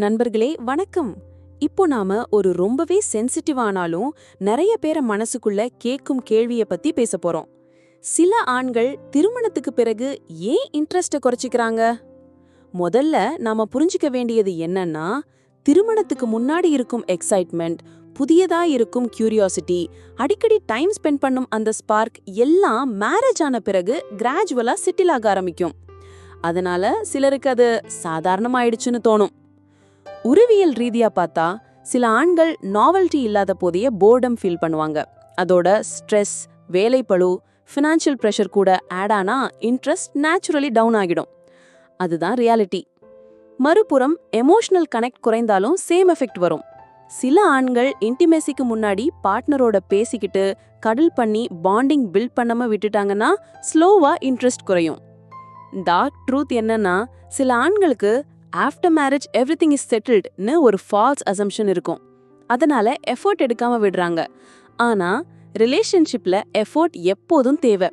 நண்பர்களே வணக்கம். இப்போ நாம ஒரு ரொம்பவே சென்சிட்டிவானாலும் நிறைய பேரை மனசுக்குள்ள கேட்கும் கேள்வியை பத்தி பேச போறோம். சில ஆண்கள் திருமணத்துக்கு பிறகு ஏன் இன்ட்ரெஸ்ட குறைச்சிக்கிறாங்க? முதல்ல நாம புரிஞ்சுக்க வேண்டியது என்னன்னா திருமணத்துக்கு முன்னாடி இருக்கும் எக்ஸைட்மெண்ட் புதியதா இருக்கும் கியூரியாசிட்டி அடிக்கடி டைம் ஸ்பெண்ட் பண்ணும் அந்த ஸ்பார்க் எல்லாம் மேரேஜ் ஆன பிறகு கிராஜுவலா செட்டில் ஆக ஆரம்பிக்கும். அதனால சிலருக்கு அது சாதாரணமாயிடுச்சுன்னு தோணும். உருவியல் ரீதியா பார்த்தா சில ஆண்கள் நாவல்ட்டி இல்லாத போதைய போர்டம் ஃபீல் பண்ணுவாங்க. அதோட ஸ்ட்ரெஸ் வேலைப்பழு ஃபினான்ஷியல் ப்ரெஷர் கூட ஆட் ஆனா இன்ட்ரெஸ்ட் நேச்சுரலி டவுன் ஆகிடும். அதுதான் ரியாலிட்டி மறுபுறம் எமோஷனல் கனெக்ட் குறைந்தாலும் சேம் எஃபெக்ட் வரும். சில ஆண்கள் இன்டிமேசிக்கு முன்னாடி பார்ட்னரோட பேசிக்கிட்டு கடல் பண்ணி பாண்டிங் பில்ட் பண்ணாம விட்டுட்டாங்கன்னா ஸ்லோவா இன்ட்ரெஸ்ட் குறையும். டார்க் ட்ரூத் என்னன்னா சில ஆண்களுக்கு after marriage everything is செட்டில்டுன்னு ஒரு ஃபால்ஸ் அசம்ஷன் இருக்கும். அதனால எஃபோர்ட் எடுக்காம விடுறாங்க. ஆனா ரிலேஷன்ஷிப்ல எஃபோர்ட் எப்போதும் தேவை.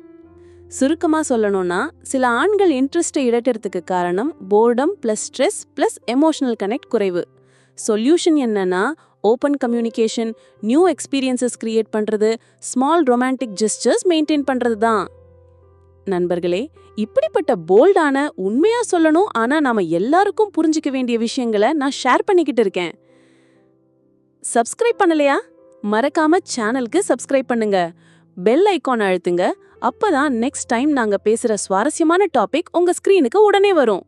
சுருக்கமாக சொல்லணும்னா சில ஆண்கள் இன்ட்ரெஸ்ட்டை இடட்டுறதுக்கு காரணம் boredom plus stress plus emotional connect குறைவு. சொல்யூஷன் என்னன்னா open communication new experiences create பண்ணுறது ஸ்மால் ரொமான்டிக் ஜெஸ்டர்ஸ் மெயின்டைன் பண்ணுறது தான். நண்பர்களே இப்படிப்பட்ட போல்டான உண்மையா சொல்லணும் ஆனா நாம எல்லாருக்கும் புரிஞ்சுக்க வேண்டிய விஷயங்களை நான் ஷேர் பண்ணிக்கிட்டு இருக்கேன். சப்ஸ்கிரைப் பண்ணலையா? மறக்காம சேனலுக்கு சப்ஸ்கிரைப் பண்ணுங்க. பெல் ஐகான் அழுத்துங்க. அப்பதான் நெக்ஸ்ட் டைம் நாங்க பேசுற சுவாரஸ்யமான டாபிக் உங்க ஸ்கிரீனுக்கு உடனே வரும்.